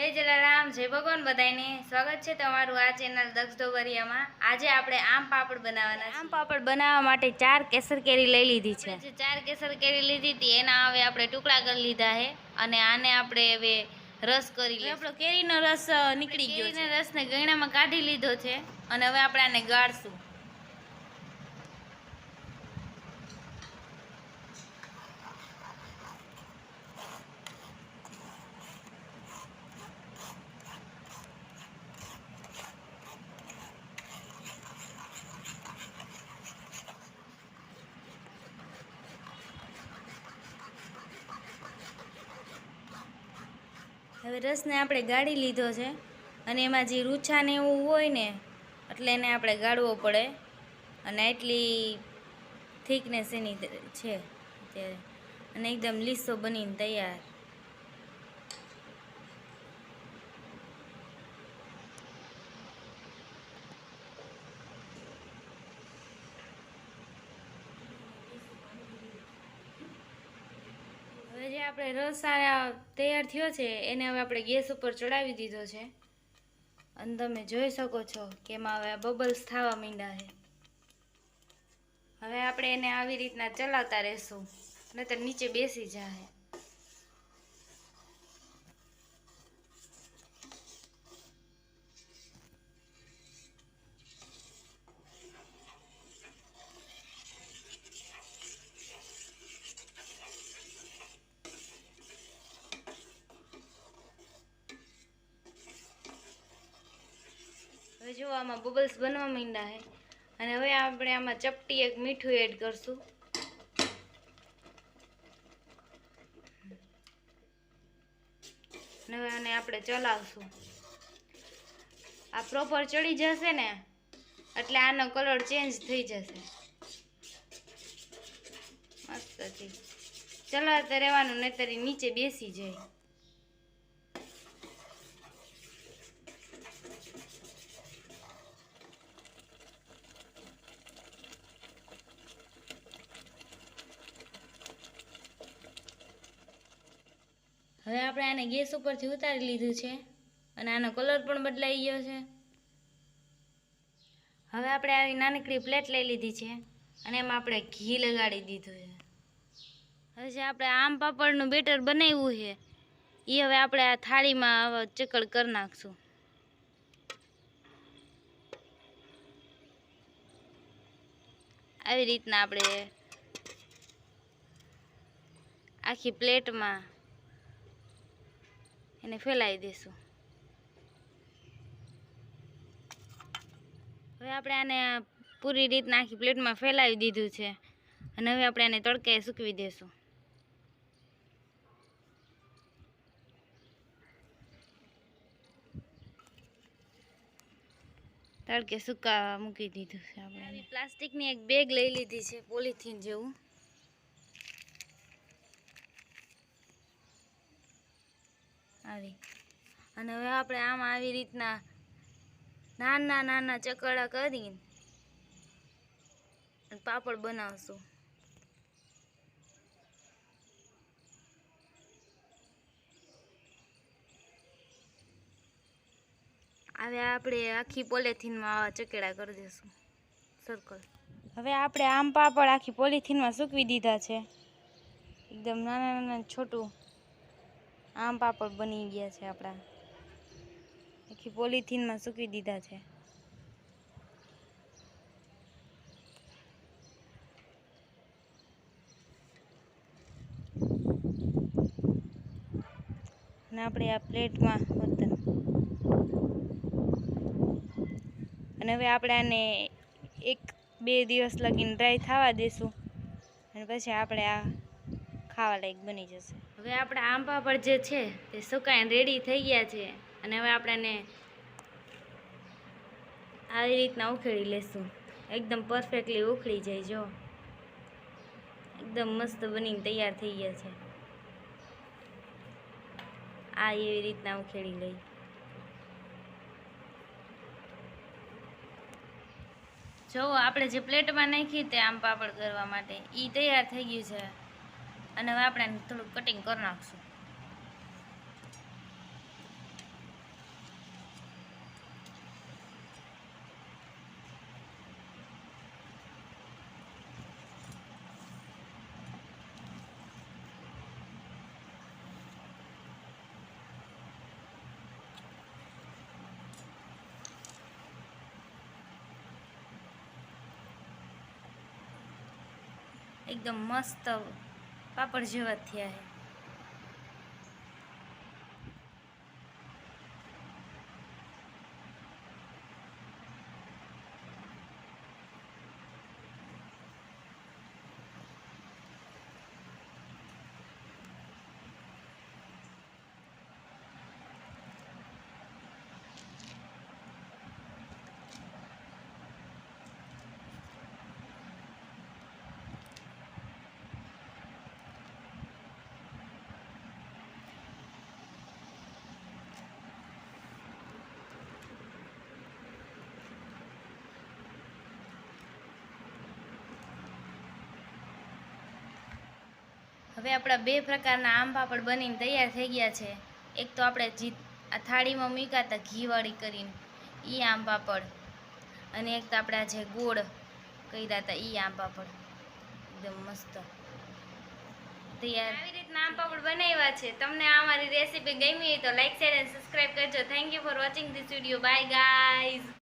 જય જલારામ જય ભગવાન બધાને સ્વાગત છે તમારું આ ચેનલ દક્ષ ડોબરિયામાં આજે આપણે આમ પાપડ બનાવવાના આમ પાપડ બનાવવા માટે ચાર કેસર કેરી લઈ લીધી છે. ચાર કેસર કેરી લીધી હતી એના હવે આપણે ટુકડા કરી લીધા છે અને આને આપણે હવે રસ કરી આપણો કેરીનો રસ નીકળી ગયો રસને ગયણામાં કાઢી લીધો છે અને હવે આપણે આને ગાળશું. હવે રસને આપણે ગાળી લીધો છે અને એમાં જે રૂછા ને એવું હોય ને, એટલે એને આપણે ગાળવો પડે. અને એટલી થિકનેસ એની છે અત્યારે. અને એકદમ લીસો બનીને તૈયાર. આપણે રસ તૈયાર થયો છે, એને હવે આપણે ગેસ ઉપર ચડાવી દીધો છે. અને તમે જોઈ શકો છો કે એમાં હવે બબલ્સ થવા માંડ્યા છે. હવે આપણે એને આવી રીતના ચલાવતા રહેશું, નહીતર નીચે બેસી જાય હવે જો આમાં બબલ્સ બનવા માંડ્યા છે અને હવે આપણે આમાં ચપટી એક મીઠું એડ કરશું. હવે આને આપણે ચલાવશું. આ પ્રોપર ચડી જશે ને, એટલે આનો કલર ચેન્જ થઈ જશે. મસ્તથી. ચલાવતા રહેવાનું, નહીતર નીચે બેસી જાય. હવે આપણે આને ગેસ ઉપરથી ઉતારી લીધું છે અને આનો કલર પણ બદલાઈ ગયો છે. હવે આપણે આવી નાનકડી પ્લેટ લઈ લીધી છે અને એમાં આપણે ઘી લગાડી દીધું છે. હવે જે આપણે આમ પાપડનું બેટર બનાવ્યું છે એ હવે આપણે આ થાળીમાં ચકડ કરી નાખશું. આવી રીતના આપણે આખી પ્લેટમાં એને ફેલાવી દઈશું હવે આપણે આને પૂરી રીતના આખી પ્લેટમાં ફેલાવી દીધું છે. અને હવે આપણે આને તડકે સૂકવી દઈશું તડકે સુકાવા મૂકી દીધું છે આપણે. પ્લાસ્ટિકની એક બેગ લઈ લીધી છે, પોલિથીન જેવું. આવી. અને હવે આપણે આમ આવી રીતના નાના નાના ચકડા કરીને પાપડ બનાવશું. હવે આપણે આખી પોલેથીનમાં ચકેડા કરી દઈશું સર્કલ હવે આપણે આમ પાપડ આખી પોલિથીનમાં સૂકવી દીધા છે. એકદમ નાના નાના છોટું. આમ પાપડ બની ગયા છે આપણા. આખી પોલિથીનમાં સૂકવી દીધા છે. અને આપણે આ પ્લેટમાં વતન. અને હવે આપણે આને એક બે દિવસ લગીને ડ્રાય થવા દેશું. અને પછી આપણે આ ખાવા લાયક બની જશે. હવે આપણા આમ પાપડ જે છે તે સુકાઈને રેડી થઈ ગયા છે અને હવે આપણે આવી રીતના ઉખેડી લેશું. એકદમ પરફેક્ટલી ઉખડી જાય જો. એકદમ મસ્ત બનીને તૈયાર થઈ ગયા છે. આ એવી રીતના ઉખેડી લઈ. જો આપણે જે પ્લેટમાં નાખી તે આમ પાપડ કરવા માટે એ તૈયાર થઈ ગયું છે. અને હવે આપણે થોડુંક કટિંગ કરી નાખશું. એકદમ મસ્ત પાપડ જેવા થયા છે હવે આપણા બે પ્રકારના આમ પાપડ બનીને તૈયાર થઈ ગયા છે. એક તો આપણે જી, આ થાળીમાં મૂક્યા હતા ઘીવાળી કરીને એ આમ પાપડ. અને એક તો આપણા જે ગોળ કર્યા હતા એ આમ પાપડ. એકદમ મસ્ત. તૈયાર. આવી રીતના આમ પાપડ બનાવ્યા છે. તમને આ મારી રેસીપી ગમી હોય તો લાઈક શેર અને સબસ્ક્રાઈબ કરજો. Thank you for watching this video bye guys